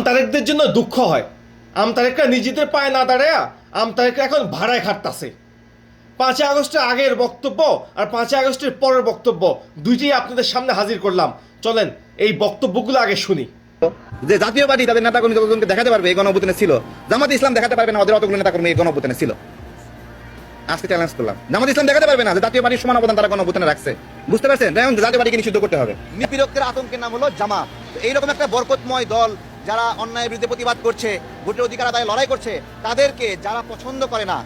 আমতারেকদের জন্য দুঃখ হয়। আমতারেকরা নিজেদের পায়ে না দাঁড়ায়া আমতারেকরা এখন ভাড়ায় খাটতাছে। পাঁচই আগস্টের আগের বক্তব্য আর পাঁচই আগস্টের পরের বক্তব্য দুইটাই আপনাদের সামনে হাজির করলাম। চলেন এই বক্তব্যগুলো আগে শুনি। যে জাতীয় পার্টি তাদের নেতা কর্মী যতজনকে দেখাতে পারবে এই গণঅভ্যুত্থানে ছিল। জামাত ইসলাম দেখাতে পারবে না ওদের অতগুলো নেতা কর্মী এই গণঅভ্যুত্থানে ছিল। আজকে চ্যালেঞ্জ করলাম। জামাত ইসলাম দেখাতে পারবে না যে জাতীয় পার্টির সমান অবদান তারা গণঅভ্যুত্থানে রাখছে। বুঝতে পারছেন? জাতীয় পার্টিকে নিষিদ্ধ করতে হবে। নিপীড়কদের আতঙ্কের নাম হলো জামাত। এইরকম একটা বরকতময় দল যারা অন্যায়ের বিরুদ্ধে প্রতিবাদ করছে, ভোটের অধিকার আদায় লড়াই করছে, তাদেরকে যারা পছন্দ করে না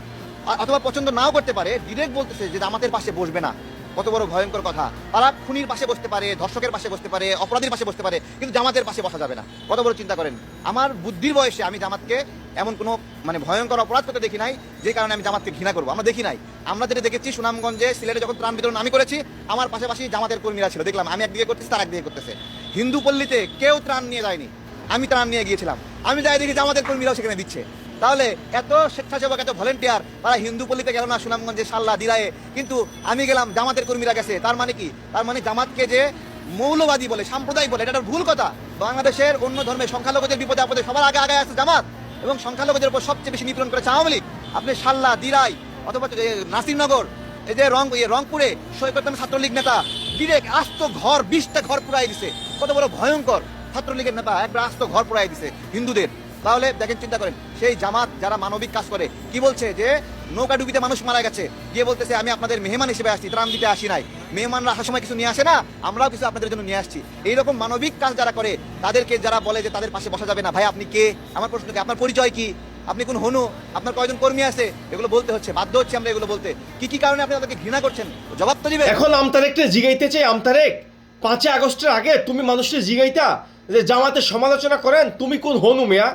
অথবা পছন্দ নাও করতে পারে ডিরেক্ট বলতেছে যে জামাতের পাশে বসবে না। কত বড় ভয়ঙ্কর কথা। তারা খুনির পাশে বসতে পারে, ধর্ষকের পাশে বসতে পারে, অপরাধীর পাশে বসতে পারে, কিন্তু জামাতের পাশে বসা যাবে না। কত বড় চিন্তা করেন। আমার বুদ্ধির বয়সে আমি জামাতকে এমন কোনো মানে ভয়ঙ্কর অপরাধ করতে দেখি নাই, যে কারণে আমি জামাতকে ঘৃণা করব। আমরা দেখি নাই। আমরা যেটা দেখেছি সুনামগঞ্জে সিলেটে যখন ত্রাণ বিতরণ আমি করেছি, আমার পাশাপাশি জামাতের কর্মীরা ছিল। দেখলাম, আমি একদিকে করতেছি, তার একদিকে করতেছে। হিন্দু পল্লীতে কেউ ত্রাণ নিয়ে যায়নি। আমি ত্রাণ নিয়ে গিয়েছিলাম। আমি যাই দেখি জামাতের কর্মীরাও সেখানে দিচ্ছে। তাহলে এত স্বেচ্ছাসেবক, এত ভলেন্টিয়ার, তারা হিন্দু পল্লীতে গেল না সুনামগঞ্জে সাল্লা দিরায়ে। কিন্তু আমি গেলাম জামাতের কর্মীরা গেছে। তার মানে কি? তার মানে জামাতকে যে মৌলবাদী বলে, সাম্প্রদায়িক বলে, এটা ভুল কথা। বাংলাদেশের অন্য ধর্মের সংখ্যালঘুদের বিপদে আপদে সবার আগে আগে আছে জামাত। এবং সংখ্যালঘুদের উপর সবচেয়ে বেশি নিপীড়ন করেছে আওয়ামী লীগ। আপনি সাল্লা দিরাই, অথবা নাসিরনগর, এই যে রং রংপুরে সৈকত ছাত্রলীগ নেতা ডিরেক্ট আস্ত ঘর, বিশটা ঘর পুরাই দিছে। কত বড় ভয়ঙ্কর। ছাত্রলীগের নেতা একটা আস্ত ঘর পুরাই দিছে হিন্দুদের। তাহলে দেখেন, চিন্তা করেন, সেই জামাত যারা মানবিক কাজ করে, কি বলছে যে নৌকা ডুবিতে মানুষ মারা গেছে? গিয়ে বলতেছে, আমি আপনাদের মেহমান হিসেবে আসছি, ত্রাণ দিতে আসি নাই। মেহমানরা আসার সময় কিছু নিয়ে আসে না? আমরাও কিছু আপনাদের জন্য নিয়ে আসছি। এইরকম মানবিক কাজ যারা করে, তাদেরকে যারা বলে যে তাদের পাশে বসা যাবে না, ভাই, আপনি কে? আমার প্রশ্ন কি? আপনার পরিচয় কি? আপনি কোন হনু? আপনার কয়জন কর্মী আছে? এগুলো বলতে হচ্ছে, বাধ্য হচ্ছে আমরা এগুলো বলতে। কি কি কারণে আপনি তাদেরকে ঘৃণা করছেন? জবাব তো দিবেন। এখন আমতারেকটা জিগাইতে চাই, আমতারেক। পাঁচই আগস্টের আগে তুমি মানুষকে জিগাইতা যে জামাতের সমালোচনা করেন, তুমি কোন হনু মেয়া?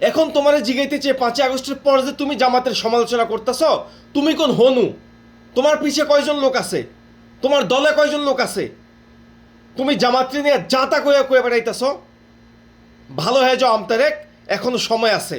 এখন তোমার জিগাইতে চেয়ে পাঁচই আগস্টের পর যে তুমি জামাতের সমালোচনা করতেছ, তুমি কোন হনু? তোমার পিছে কয়জন লোক আছে? তোমার দলে কয়জন লোক আছে? তুমি জামাতকে নিয়ে যাতা কয়ে কয়ে বেড়াইতেছ? ভালো হয়ে যাও আমতারেক এখনও সময় আছে।